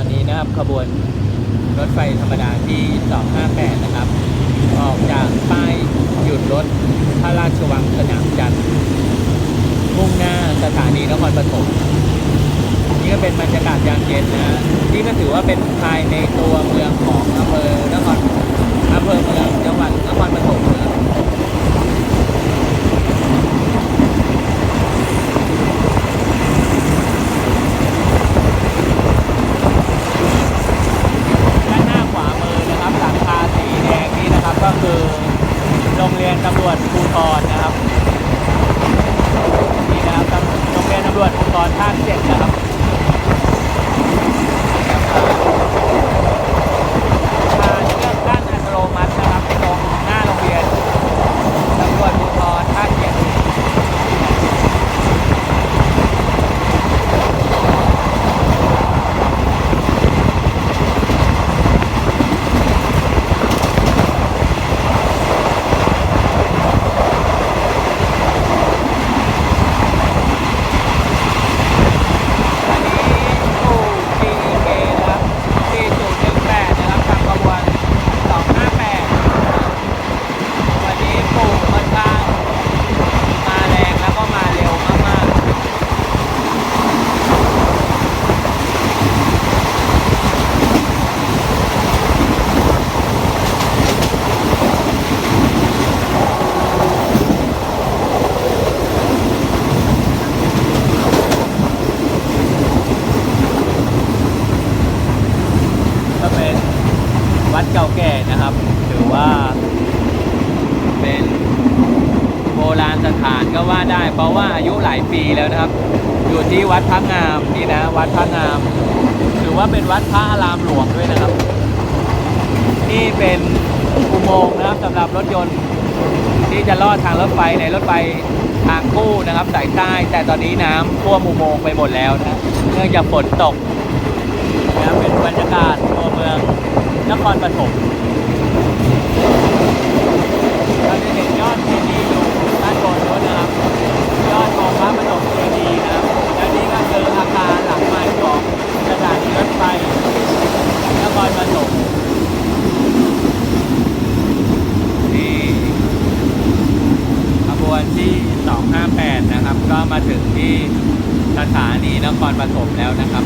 อนนี้นะครับขบวนรถไฟธรรมดาที่ 258 นะครับ ออกจากป้ายหยุดรถพระราชวังสนามจันทร์มุ่งหน้าสถานีนครปฐมนี่ก็เป็นบรรยากาศยามเย็นนะนี่ก็ถือว่าเป็นภายในตัวเมืองของอำเภอนครอำเภอเมืองจังหวัดนครปฐมนะครับ ด้านหน้าขวามือนะครับหลังคาสีแดงนี้นะครับ ก็คือโรงเรียน ตำรวจภูธรนะครับนี่นะครับตำโรงเรียนตำรวจภูธรภาคเจ็ดนะครับทางเลือกด้านอัตโนมัตินะครับตรงหน้าโรงเรียนตำรวจภูธรภาคเจ็ด อันนี้ปู่ PK นะครับ4018นะครับทางขบวน258 วันนี้ปู่ค่อนข้างมาแรงแล้วก็มาเร็วมากๆ ก็เป็น วัดเก่าแก่นะครับ ถือว่า เป็นโบราณสถานก็ว่าได้ เพราะว่าอายุหลายปีแล้วนะครับ อยู่ที่วัดพระงามนี่นะ วัดพระงาม ถือว่าเป็นวัดพระอารามหลวงด้วยนะครับ นี่เป็นอุโมงค์นะครับสำหรับรถยนต์ที่จะลอดทางรถไฟในรถไฟทางคู่นะครับสายใต้ แต่ตอนนี้น้ำท่วมอุโมงค์ไปหมดแล้วนะ เนื่องจากฝนตกนะครับเป็นบรรยากาศตัวเมืองนคร ปฐมเราจะเห็นยอดเจดีย์อยู่ด้านบนนู้นนะครับ ยอดของพระปฐมเจดีย์นะครับและนี่ก็คืออาคารหลังใหม่ของสถานีรถไฟนครปฐมนี่ขบวนที่ 258 นะครับ ก็มาถึงที่สถานีนครปฐมแล้วนะครับ